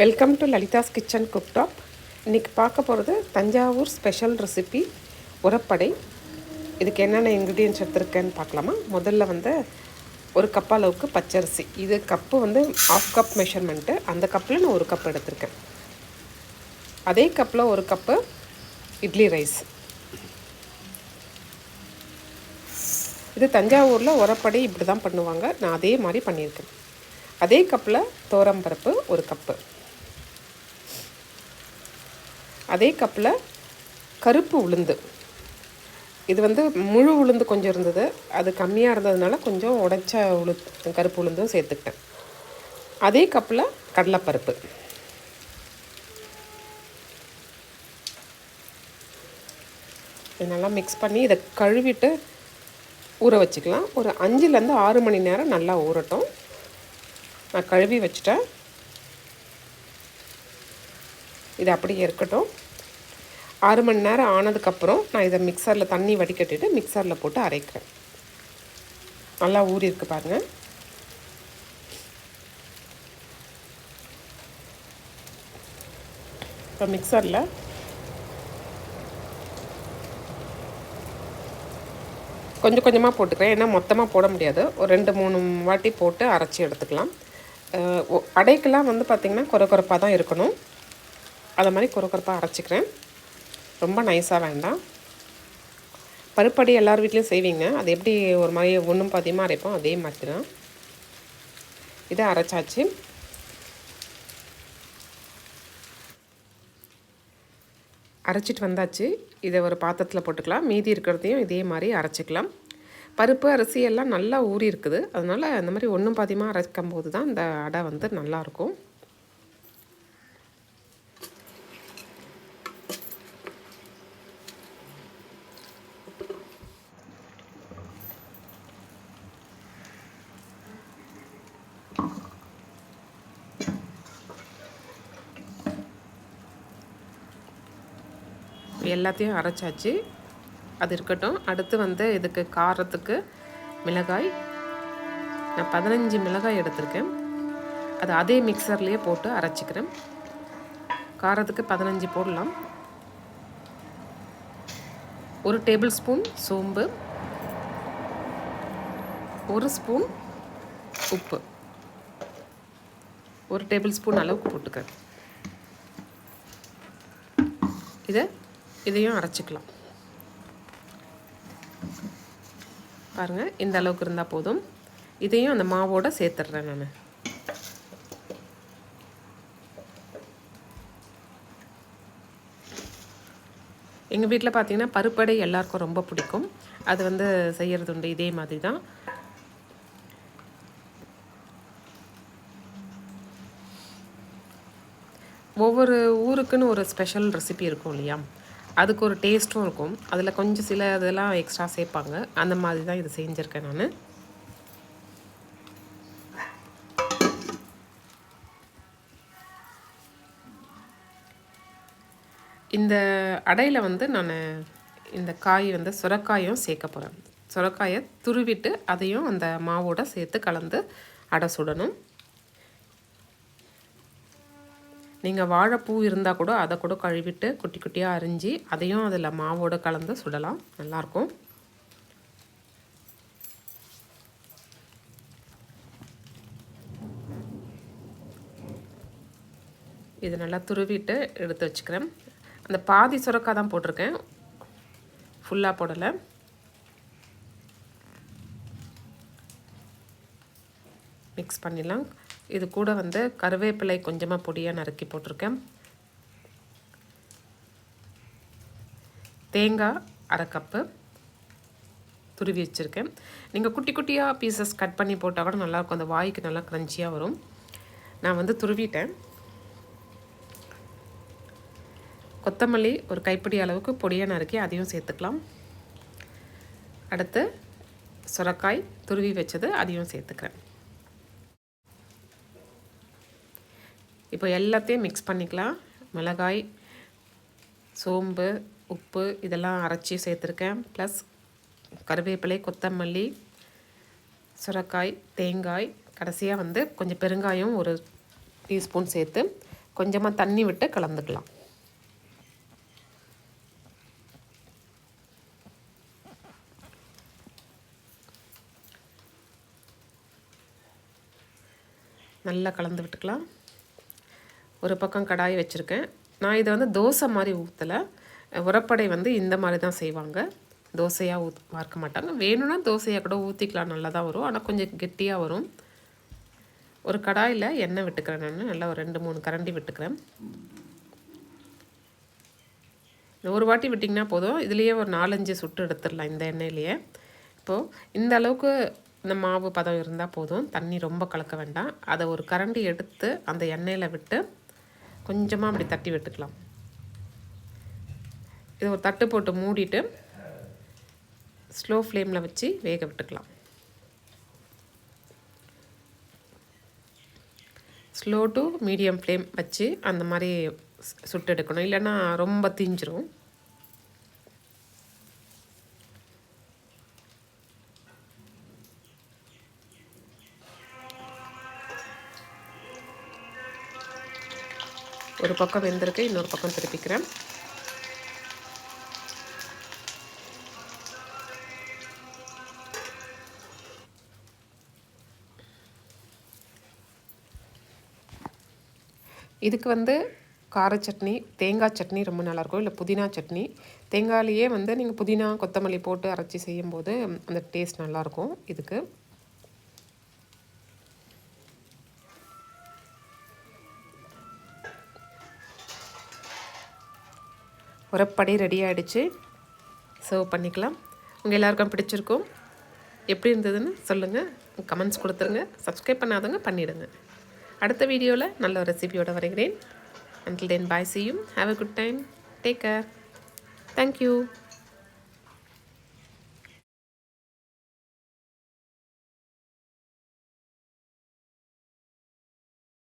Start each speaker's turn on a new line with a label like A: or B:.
A: Welcome to Lalitha's kitchen cooktop இன்றைக்கி பார்க்க போகிறது தஞ்சாவூர் ஸ்பெஷல் ரெசிபி உரப்படை. இதுக்கு என்னென்ன இன்க்ரீடியன்ஸ் எடுத்துருக்கேன்னு பார்க்கலாமா? முதல்ல வந்து ஒரு கப் அளவுக்கு பச்சரிசி. இது கப்பு வந்து ஆஃப் கப் மெஷர்மெண்ட்டு அந்த கப்பில் நான் ஒரு கப் எடுத்திருக்கேன். அதே கப்பில் ஒரு கப்பு இட்லி ரைஸ் இது தஞ்சாவூரில் உரப்படை இப்படி தான் பண்ணுவாங்க. நான் அதே மாதிரி பண்ணியிருக்கேன். அதே கப்பில் தோரம்பருப்பு ஒரு கப்பு அதே கப்பில் கருப்பு உளுந்து. இது வந்து முழு உளுந்து கொஞ்சம் இருந்தது. அது கம்மியாக இருந்ததுனால கொஞ்சம் உடைச்ச உளு கருப்பு உளுந்தும் சேர்த்துக்கிட்டேன். அதே கப்பில் கடலைப்பருப்பு. நல்லா மிக்ஸ் பண்ணி இதை கழுவிட்டு ஊற வச்சுக்கலாம். ஒரு அஞ்சுலேருந்து ஆறு மணி நேரம் நல்லா ஊறட்டும். நான் கழுவி வச்சுட்டேன். இது அப்படியே இருக்கட்டும். ஆறு மணி நேரம் ஆனதுக்கப்புறம் நான் இதை மிக்சரில் தண்ணி வடிகட்டிட்டு மிக்சரில் போட்டு அரைக்கிறேன். நல்லா ஊறி இருக்கு பாருங்கள் இப்போ மிக்சரில் கொஞ்சம் கொஞ்சமாக போட்டுக்கிறேன். ஏன்னா மொத்தமாக போட முடியாது. ஒரு ரெண்டு மூணு வாட்டி போட்டு அரைச்சி எடுத்துக்கலாம். அடைக்கெல்லாம் வந்து பார்த்திங்கன்னா குறை குறைப்பாக தான் இருக்கணும். அதை மாதிரி குறை அரைச்சிக்கிறேன். ரொம்ப நைஸாக வேண்டாம். பருப்படி எல்லார் வீட்லேயும் செய்வீங்க. அது எப்படி ஒரு மாதிரி ஒன்றும் பாதியமாக அரைப்போம்? அதே மாதிரி தான் இதை அரைச்சாச்சு. அரைச்சிட்டு வந்தாச்சு. இதை ஒரு பாத்திரத்தில் போட்டுக்கலாம். மீதி இருக்கிறதையும் இதே மாதிரி அரைச்சிக்கலாம். பருப்பு அரிசி எல்லாம் நல்லா ஊறி இருக்குது. அதனால் அந்த மாதிரி ஒன்றும் பாதியமாக அரைக்கும் போது தான் இந்த அடை வந்து நல்லாயிருக்கும் எல்லாத்தையும் அரைச்சாச்சு. அது இருக்கட்டும். அடுத்து வந்து இதுக்கு காரத்துக்கு மிளகாய். நான் பதினஞ்சு மிளகாய் எடுத்திருக்கேன். அது அதே மிக்சர்லேயே போட்டு அரைச்சிக்கிறேன். காரத்துக்கு பதினஞ்சு போடலாம். ஒரு டேபிள் ஸ்பூன் சோம்பு. ஒரு ஸ்பூன் உப்பு. ஒரு டேபிள் ஸ்பூன் அளவுக்கு போட்டுக்கிறேன். இதை இதையும் அரைச்சிக்கலாம். பாருங்கள் இந்த அளவுக்கு இருந்தால் போதும். இதையும் அந்த மாவோடு சேர்த்துட்றேன் நான். எங்கள் வீட்டில் பார்த்தீங்கன்னா பருப்படை எல்லாருக்கும் ரொம்ப பிடிக்கும். அது வந்து செய்கிறது உண்டு இதே மாதிரி தான் ஒவ்வொரு ஊருக்குன்னு ஒரு ஸ்பெஷல் ரெசிபி இருக்கும் இல்லையா? அதுக்கு ஒரு டேஸ்ட்டும் இருக்கும். அதில் கொஞ்சம் சில இதெல்லாம் எக்ஸ்ட்ரா சேர்ப்பாங்க. அந்த மாதிரி தான் இது செஞ்சுருக்கேன் நான். இந்த அடையில் வந்து நான் இந்த காய் வந்து சுரக்காயும் சேர்க்க போகிறேன் சுரக்காயை துருவிட்டு அதையும் அந்த மாவோட சேர்த்து கலந்து அடை சுடணும். நீங்கள் வாழைப்பூ இருந்தால் கூட அதை கூட கழுவிட்டு குட்டி குட்டியாக அரிஞ்சு அதையும் அதில் மாவோடு கலந்து சுடலாம். நல்லாயிருக்கும் இது நல்லா துருவிட்டு எடுத்து வச்சுக்கிறேன். அந்த பாதி சுரக்காய் தான் போட்டிருக்கேன். ஃபுல்லாக போடலை. மிக்ஸ் பண்ணிடலாம். இது கூட வந்து கருவேப்பிலை கொஞ்சமாக பொடியாக நறுக்கி போட்டிருக்கேன். தேங்காய் அரை கப்பு துருவி வச்சுருக்கேன். நீங்கள் குட்டி குட்டியாக பீசஸ் கட் பண்ணி போட்டால் கூட நல்லாயிருக்கும் அந்த வாய்க்கு நல்லா க்ரன்ச்சியாக வரும். நான் வந்து துருவிட்டேன். கொத்தமல்லி ஒரு கைப்பிடி அளவுக்கு பொடியாக நறுக்கி அதையும் சேர்த்துக்கலாம். அடுத்து சுரக்காய் துருவி வச்சது அதையும் சேர்த்துக்கிறேன். இப்போ எல்லாத்தையும் மிக்ஸ் பண்ணிக்கலாம். மிளகாய் சோம்பு உப்பு இதெல்லாம் அரைச்சி சேர்த்துருக்கேன். ப்ளஸ் கருவேப்பிலை கொத்தமல்லி சுரக்காய் தேங்காய். கடைசியாக வந்து கொஞ்சம் பெருங்காயம் ஒரு டீஸ்பூன் சேர்த்து கொஞ்சமாக தண்ணி விட்டு கலந்துக்கலாம். நல்லா கலந்து விட்டுக்கலாம். ஒரு பக்கம் கடாய் வச்சுருக்கேன். நான் இதை வந்து தோசை மாதிரி ஊற்றலை உரப்படை வந்து இந்த மாதிரி தான் செய்வாங்க. தோசையாக ஊத் வார்க்க மாட்டாங்க. வேணும்னா தோசையாக கூட ஊற்றிக்கலாம் நல்லா தான் வரும். ஆனால் கொஞ்சம் கெட்டியாக வரும். ஒரு கடாயில் எண்ணெய் விட்டுக்கிறேன் நான். நல்லா ஒரு ரெண்டு மூணு கரண்டி விட்டுக்கிறேன். ஒரு வாட்டி விட்டிங்கன்னா போதும். இதுலேயே ஒரு நாலஞ்சு சுட்டு எடுத்துடலாம் இந்த எண்ணெயிலேயே. இப்போது இந்த அளவுக்கு இந்த மாவு பதம் இருந்தால் போதும். தண்ணி ரொம்ப கலக்க வேண்டாம். அதை ஒரு கரண்டி எடுத்து அந்த எண்ணெயில் விட்டு கொஞ்சமாக அப்படி தட்டி விட்டுக்கலாம். இது ஒரு தட்டு போட்டு மூடிட்டு ஸ்லோ ஃப்ளேமில் வச்சு வேக விட்டுக்கலாம். ஸ்லோ டு மீடியம் ஃப்ளேம் வச்சு அந்த மாதிரி சுட்டு எடுக்கணும். இல்லைன்னா ரொம்ப தீஞ்சிரும். ஒரு பக்கம் வெந்திருக்கு இன்னொரு பக்கம் திருப்பிக்கிறேன். இதுக்கு வந்து கார சட்னி தேங்காய் சட்னி ரொம்ப நல்லாயிருக்கும் இல்லை புதினா சட்னி. தேங்காயிலேயே வந்து நீங்கள் புதினா கொத்தமல்லி போட்டு அரைச்சி செய்யும்போது அந்த டேஸ்ட் நல்லாயிருக்கும் இதுக்கு. உரப்படை ரெடி ஆகிடுச்சு சர்வ் பண்ணிக்கலாம். உங்கள் எல்லாருக்கும் பிடிச்சிருக்கும். எப்படி இருந்ததுன்னு சொல்லுங்கள் கமெண்ட்ஸ் கொடுத்துருங்க. சப்ஸ்கிரைப் பண்ணாதவங்க பண்ணிவிடுங்க அடுத்த வீடியோவில் நல்ல ஒரு ரெசிபியோடு வருகிறேன். Until then bye see you have a good time take care thank you